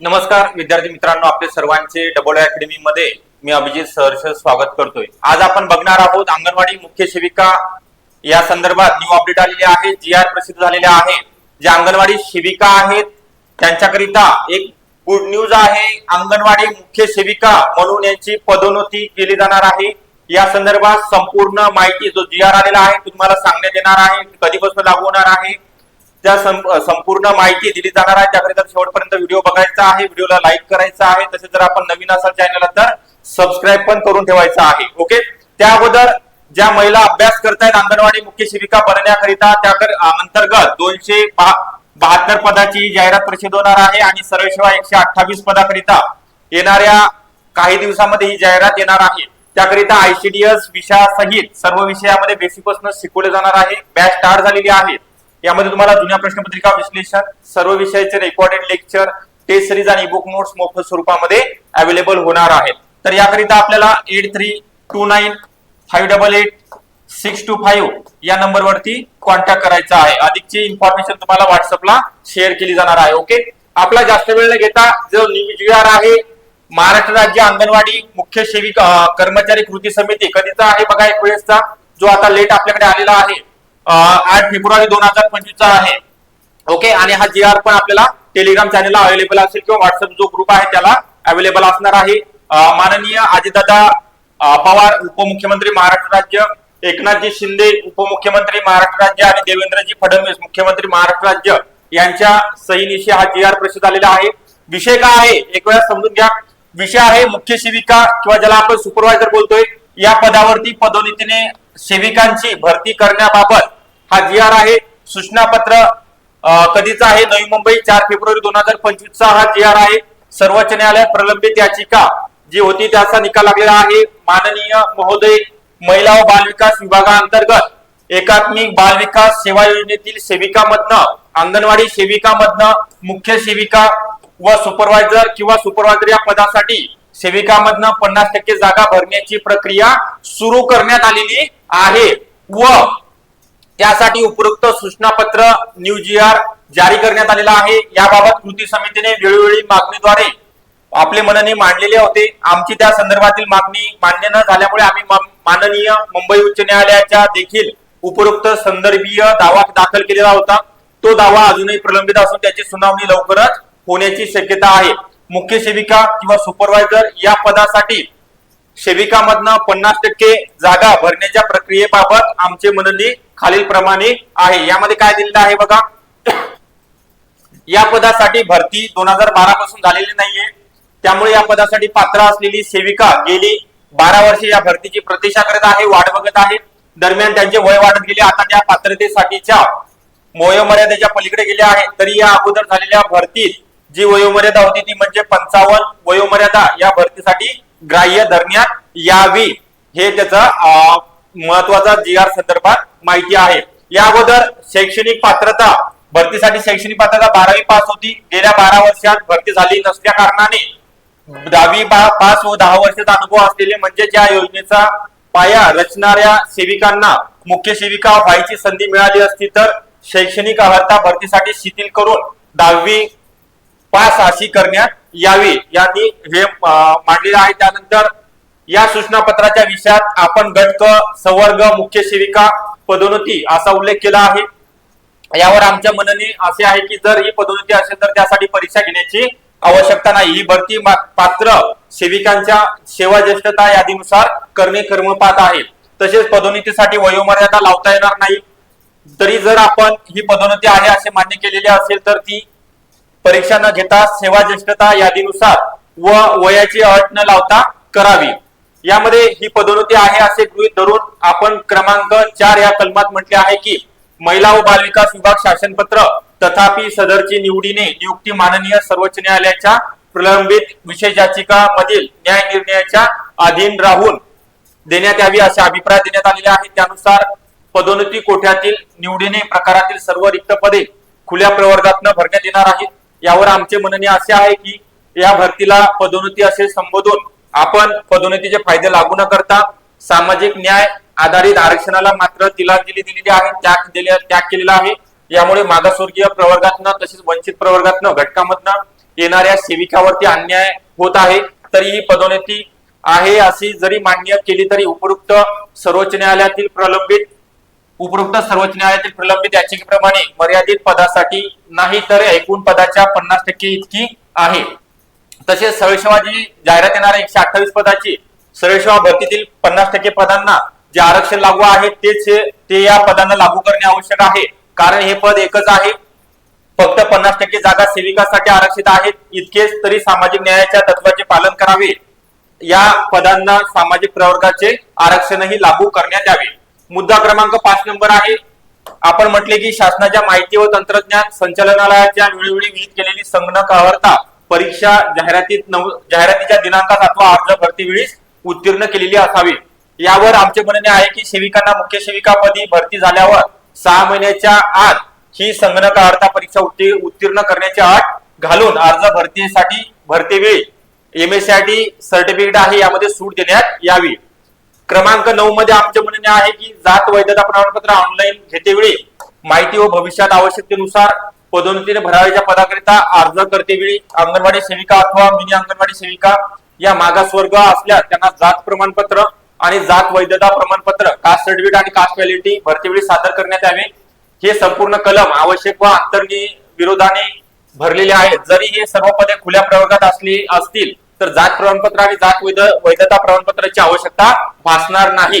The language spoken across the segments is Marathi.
नमस्कार विद्यार्थी मित्रांनो आपले सर्वांचे डबल अकॅडमी मध्ये मी अभिजित सहर्ष स्वागत करतोय. आज आपण बघणार आहोत अंगणवाडी मुख्य सेविका या संदर्भात न्यू अपडेट आलेले आहे जी आर प्रसिद्ध झालेले आहे. ज्या अंगणवाडी सेविका आहेत त्यांच्याकरिता एक गुड न्यूज आहे. अंगणवाडी मुख्य सेविका म्हणून यांची पदोन्नती केली जाणार आहे. या संदर्भात संपूर्ण माहिती जो जी आर आलेला आहे तुम्हाला सांगण्यात येणार आहे कधीपासून लागू होणार आहे त्या सं- संपूर्ण माहिती दिली जाणार आहे. त्याकरिता शेवटपर्यंत व्हिडिओ बघायचा आहे. व्हिडिओला लाईक करायचा आहे. तसेच जर आपण नवीन असाल चॅनलला तर सबस्क्राईब पण करून ठेवायचा आहे. ओके त्या अगोदर ज्या महिला अभ्यास करतायत अंगणवाडी मुख्य सेविका बनण्याकरिता त्या अंतर्गत दोनशे बहात्तर पदाची जाहिरात परिषद होणार आहे आणि सरळ एकशे अठ्ठावीस पदाकरिता येणाऱ्या काही दिवसामध्ये ही जाहिरात येणार आहे. त्याकरिता आयसीडीएस विषयासहित सर्व विषयामध्ये बेसिक शिकवले जाणार आहे. बॅच स्टार्ट झालेली आहे. यामध्ये तुम्हाला जुन्या प्रश्नपत्रिका विश्लेषण सर्व विषयाचे रेकॉर्डेड लेक्चर टेस्ट सिरीज आणि बुक नोट्स मोफत स्वरूपामध्ये अवेलेबल होणार आहेत. तर याकरिता आपल्याला eight three two nine five double eight six two five या नंबरवरती कॉन्टॅक्ट करायचा आहे. अधिकची इन्फॉर्मेशन तुम्हाला व्हॉट्सअपला शेअर केली जाणार आहे ओके आपला जास्त वेळ न घेता जो जी आहे महाराष्ट्र राज्य अंगणवाडी मुख्य सेविका कर्मचारी कृती समिती कधीचा आहे बघा एक वेळेसचा जो आता लेट आपल्याकडे आलेला आहे. आठ फेब्रुवारी दोन हजार पंचवीसचा आहे. ओके? आणि हा जी आर पण आपल्याला टेलिग्राम चॅनलला अवेलेबल असेल किंवा व्हॉट्सअप जो ग्रुप आहे त्याला अवेलेबल असणार आहे. माननीय अजितदादा पवार उपमुख्यमंत्री महाराष्ट्र राज्य एकनाथजी शिंदे उपमुख्यमंत्री महाराष्ट्र राज्य आणि देवेंद्रजी फडणवीस मुख्यमंत्री महाराष्ट्र राज्य यांच्या सहीनिशी हा जी आर प्रसिद्ध झालेला आहे. विषय काय आहे? एक वेळा समजून घ्या. विषय आहे मुख्य शिविका किंवा ज्याला आपण सुपरवायझर बोलतोय या पदावरती पदोन्नतीने सेविकांची भरती करण्याबाबत हा जी आर आहे सूचना पत्र कधीचा आहे नवी मुंबई चार फेब्रुवारी दोन हजार पंचवीसचा हा जी आर आहे. सर्वोच्च न्यायालयात प्रलंबित याचिका जी होती त्याचा निकाल लागलेला आहे. माननीय महोदय महिला व बालविकास विभागाअंतर्गत एकात्मिक बालविकास सेवा योजनेतील सेविकामधनं अंगणवाडी सेविकामधनं मुख्य सेविका व सुपरवायझर किंवा सुपरवायझर या पदासाठी सेविकामधनं पन्नास टक्के जागा भरण्याची प्रक्रिया सुरू करण्यात आलेली आहे व त्यासाठी उपयुक्त सूचनापत्र न्यू जी आर जारी करण्यात आलेला आहे. याबाबत कृती समितीने वेळोवेळी मागणीद्वारे आपले म्हणणे मांडलेले होते. आमची त्या संदर्भातील मागणी मान्य न झाल्यामुळे आम्ही माननीय मुंबई उच्च न्यायालयाच्या देखील उपरोक्त संदर्भीय दावा दाखल केलेला होता. तो दावा अजूनही प्रलंबित असून त्याची सुनावणी लवकरच होण्याची शक्यता आहे. मुख्य सेविका किंवा सुपरवायझर या पदासाठी सेविकामधनं पन्नास टक्के जागा भरण्याच्या प्रक्रियेबाबत आमचे म्हणणे खालील प्रमाणे आहे. यामध्ये काय दिलेलं आहे बघा. या पदासाठी भरती दोन हजार बारा पासून झालेली नाहीये. त्यामुळे या पदासाठी पात्र असलेली सेविका गेली बारा वर्षे या भरतीची प्रतीक्षा करत आहे वाट बघत आहे. दरम्यान त्यांचे वय वाढत गेले. आता त्या पात्रतेसाठीच्या वयोमर्यादेच्या पलीकडे गेले आहे तरी या अगोदर झालेल्या भरतीत जी वयोमर्यादा होती ती म्हणजे पंचावन्न वयोमर्यादा या भरतीसाठी ग्राह्य धरण्यात यावी हे त्याचा महत्त्वाचा जी आर संदर्भात माहिती आहे. या अगोदर शैक्षणिक पात्रता भरतीसाठी शैक्षणिक पात्रता बारावी पास होती. गेल्या बारा वर्षात भरती झाली नसल्या कारणाने दहावी पास व दहा वर्षाचा अनुभव असलेले म्हणजे ज्या योजनेचा पाया रचणाऱ्या सेविकांना मुख्य सेविका व्हायची संधी मिळाली असती तर शैक्षणिक अर्हता भरतीसाठी शिथिल करून दहावी पास अशी करण्यात यावी. यांनी हे मांडलेलं आहे. त्यानंतर या सूचना पत्राच्या विषयात आपण गटक संवर्ग मुख्य सेविका पदोन्नती असा उल्लेख केला आहे. यावर आमच्या मनाने असे आहे की जर ही पदोन्नती असेल तर त्यासाठी परीक्षा घेण्याची आवश्यकता नाही. ही भरती पात्र सेविकांच्या सेवा ज्येष्ठता यादीनुसार करणे कर्मपात आहे. तसेच पदोन्नतीसाठी वयोमर्यादा लावता येणार नाही. तरी जर आपण ही पदोन्नती आहे असे मान्य केलेले असेल तर ती परीक्षा न घेता सेवा ज्येष्ठता यादीनुसार व वयाची अट न लावता करावी. यामध्ये ही पदोन्नती आहे असे गृहित धरून आपण क्रमांक चार या कलमात म्हटले आहे की महिला व बालविकास विभाग शासनपत्र तथापि सदरची निवडीने नियुक्ती माननीय सर्वोच्च न्यायालयाच्या प्रलंबित विशेष याचिका मधील न्याय निर्णयाच्या अधीन राहून देण्यात यावी असे अभिप्राय देण्यात आलेले आहेत त्यानुसार पदोन्नती कोठ्यातील निवडीने प्रकारातील सर्व रिक्त पदे खुल्या प्रवर्गातनं भरण्यात येणार आहेत. यावर आमचे म्हणणे असे आहे की या भरतीला पदोन्नती असे संबोधून आपण पदोन्नतीचे फायदे लागू न करता सामाजिक न्याय आधारित आरक्षणाला मात्र तिलांजली दिलेली आहे त्याग दिले त्याग केलेला आहे. यामुळे मागासवर्गीय प्रवर्गातनं तसेच वंचित प्रवर्गातनं घटकामधनं येणाऱ्या सेविकावरती अन्याय होत आहे. तरी ही पदोन्नती आहे अशी जरी मान्य केली तरी उपयुक्त सर्वोच्च न्यायालयातील प्रलंबित उपरोक्त सर्वोच्च न्यायालयातील प्रलंबित याचिकेप्रमाणे मर्यादित पदासाठी नाही तर एकूण पदाच्या पन्नास टक्के इतकी आहे. तसेच सरळसेवा जाहिरात येणाऱ्या एकशे अठ्ठावीस पदाची सरळसेवा भरतीतील पन्नास टक्के पदांना जे आरक्षण लागू आहे तेच ते या पदांना लागू करणे आवश्यक आहे. कारण हे पद एकच आहे. फक्त पन्नास टक्के जागा सेविकासाठी आरक्षित आहेत. इतकेच तरी सामाजिक न्यायाच्या तत्वाचे पालन करावे. या पदांना सामाजिक प्रवर्गाचे आरक्षणही लागू करण्यात यावे. मुद्दा क्रमांक पाच नंबर आहे. आपण म्हटले की शासनाच्या माहिती व तंत्रज्ञान संचालनालयाच्या वेळोवेळी विहित केलेली संगणक अहर्ता परीक्षा जाहिरातीत नव जाहिरातीच्या दिनांकात अथवा अर्ज भरती उत्तीर्ण केलेली असावी. यावर आमचे म्हणणे आहे की सेविकांना मुख्य सेविका पदी भरती झाल्यावर सहा महिन्याच्या आत ही संगणक अर्था परीक्षा उत्तीर्ण करण्याची अट घालून अर्ज भरतीसाठी भरतीवेळी टी सर्टिफिकेट आहे यामध्ये सूट देण्यात यावी. क्रमांक नऊ मध्ये आमचे म्हणणे आहे की जात वैधता प्रमाणपत्र ऑनलाईन घेतेवेळी माहिती व भविष्यात आवश्यकतेनुसार पदोन्नतीने भरावयाच्या पदाकरिता अर्ज करतेवेळी अंगणवाडी सेविका अथवा मिनी अंगणवाडी सेविका या मागासवर्ग असल्यास त्यांना जात प्रमाणपत्र आणि जात वैधता प्रमाणपत्र कास्ट सर्टिफिकेट आणि कास्ट व्हॅलिडिटी भरतीवेळी सादर करण्यात यावे. हे संपूर्ण कलम आवश्यक व अंतर्नी विरोधाने भरलेले आहेत. जरी हे सर्व पदे खुल्या प्रवर्गात असली असतील तर जात प्रमाणपत्र आणि जात वैध वैधता प्रमाणपत्राची आवश्यकता भासणार नाही.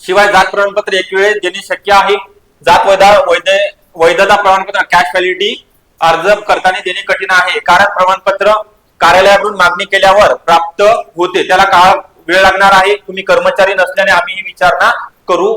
शिवाय जात प्रमाणपत्र एक वेळेस देणे शक्य आहे. जात वैधा वैध वैधता प्रमाणपत्र कॅश व्हॅलिडिटी अर्ज करताना देणे कठीण आहे. कारण प्रमाणपत्र कार्यालयाकडून मागणी केल्यावर प्राप्त होते. त्याला काळ वेळ लागणार आहे. तुम्ही कर्मचारी नसल्याने आम्ही ही विचारणा करू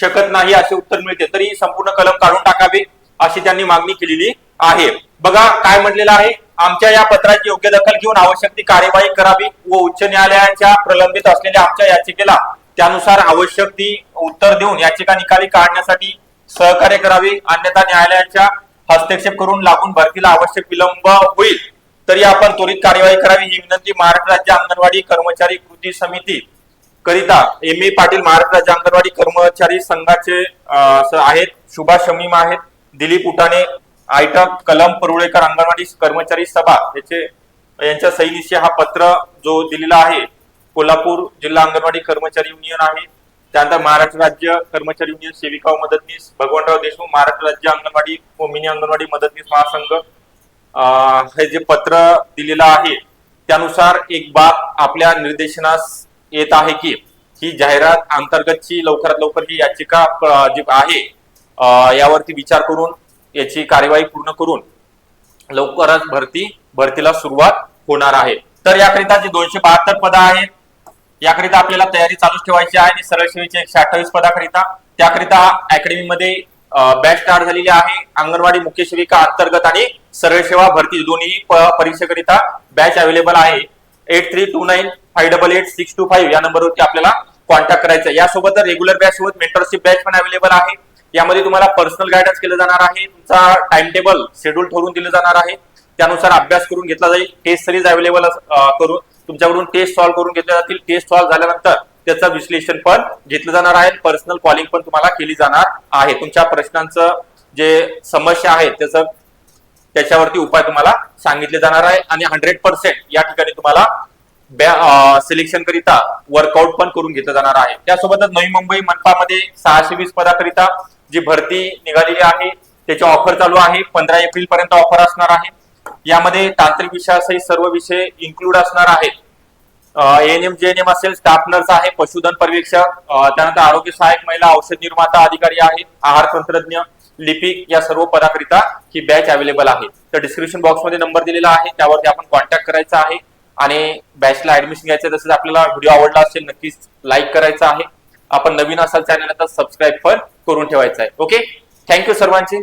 शकत नाही असे उत्तर मिळते. तरी संपूर्ण कलम काढून टाकावे अशी त्यांनी मागणी केलेली आहे. बघा काय म्हटलेलं आहे. आमच्या या पत्राची योग्य दखल घेऊन आवश्यक ती कार्यवाही करावी व उच्च न्यायालयाच्या प्रलंबित असलेल्या आमच्या याचिकेला त्यानुसार आवश्यक ती उत्तर देऊन याचिका निकाली काढण्यासाठी सहकार्य करावी. अन्यथा न्यायालयाच्या हस्तक्षेप करून लागून भरतीला आवश्यक विलंब होईल. तरी आपण त्वरित कार्यवाही करावी ही विनंती महाराष्ट्र राज्य अंगणवाडी कर्मचारी कृती समिती करिता एम. ए. पाटील महाराष्ट्र राज्य अंगणवाडी कर्मचारी संघाचे आहेत. शुभाष शमीम आहेत. दिलीप उटाणे आयटक कलम परुळेकर अंगणवाडी कर्मचारी सभा याचे यांच्या सहीनिशी हा पत्र जो दिलेला आहे कोल्हापूर जिल्हा अंगणवाडी कर्मचारी युनियन आहे. त्यानंतर महाराष्ट्र राज्य कर्मचारी युनियन सेविका व मदतनीस भगवानराव देशमुख महाराष्ट्र राज्य अंगणवाडी व मिनी अंगणवाडी मदतनीस महासंघ. हे जे पत्र दिलेलं आहे त्यानुसार एक बाब आपल्या निर्देशनास येत आहे की ही जाहिरात अंतर्गतची लवकरात लवकर ही याचिका जी आहे यावरती विचार करून याची कार्यवाही पूर्ण करून लवकरच भरती भरतीला सुरुवात होणार आहे. तर याकरिता जे दोनशे बहात्तर पद आहेत याकरिता आपल्याला तयारी चालूच ठेवायची आहे आणि सरळ सेवेची एकशे अठ्ठावीस पदाकरिता. त्याकरिता अकॅडमीमध्ये बॅच स्टार्ट झालेली आहे. अंगणवाडी मुख्य सेविका अंतर्गत आणि सरळ सेवा भरती दोन्ही परीक्षेकरिता बॅच अवेलेबल आहे. Eight three two nine five double eight six two five या नंबरवरती आपल्याला कॉन्टॅक्ट करायचा आहे. यासोबत रेग्युलर बॅच सोबत मेंटरशिप बॅच पण अवेलेबल आहे. यामध्ये तुम्हाला पर्सनल गायडन्स केलं जाणार आहे तुमचा टाइम टेबल शेड्यूल ठरवून दिलं जाणार आहे. त्यानुसार अभ्यास करून घेतला जाईल टेस्ट सिरीज अवेलेबल करून तुमच्याकडून टेस्ट सॉल्व्ह करून घेतल्या जातील. टेस्ट सॉल्व्ह झाल्यानंतर त्याचं विश्लेषण पण घेतलं जाणार आहे. पर्सनल कॉलिंग पण तुम्हाला केली जाणार आहे. तुमच्या प्रश्नांचं जे समस्या आहे त्याचं त्याच्यावरती उपाय तुम्हाला सांगितले जाणार आहे. आणि हंड्रेड पर्सेंट या ठिकाणी तुम्हाला सिलेक्शन करिता वर्कआउट पण करून घेतलं जाणार आहे. त्यासोबतच नवी मुंबई मनपामध्ये सहाशे वीस पदाकरिता जी भरती निघालेली आहे त्याची ऑफर चालू आहे. पंधरा एप्रिल पर्यंत ऑफर असणार आहे. यामध्ये तांत्रिक विषयासहित सर्व विषय इन्क्लूड असणार आहेत. एएनएम जेएनएम असेल स्टाफ नर्स आहे पशुधन पर्यवेक्षक त्यानंतर आरोग्य सहायक महिला औषध निर्माता अधिकारी आहेत आहार तंत्रज्ञ लिपिक या सर्व पदाकरिता ही बॅच अवेलेबल आहे. तर डिस्क्रिप्शन बॉक्समध्ये नंबर दिलेला आहे त्यावरती आपण कॉन्टॅक्ट करायचा आहे. आणि बॅचला ऍडमिशन घ्यायचं तसेच आपल्याला व्हिडिओ आवडला असेल नक्कीच लाईक करायचा आहे. आपण नवीन असाल चॅनल तर सबस्क्राईब पण करून ठेवायचं आहे. ओके थँक्यू सर्वांचे.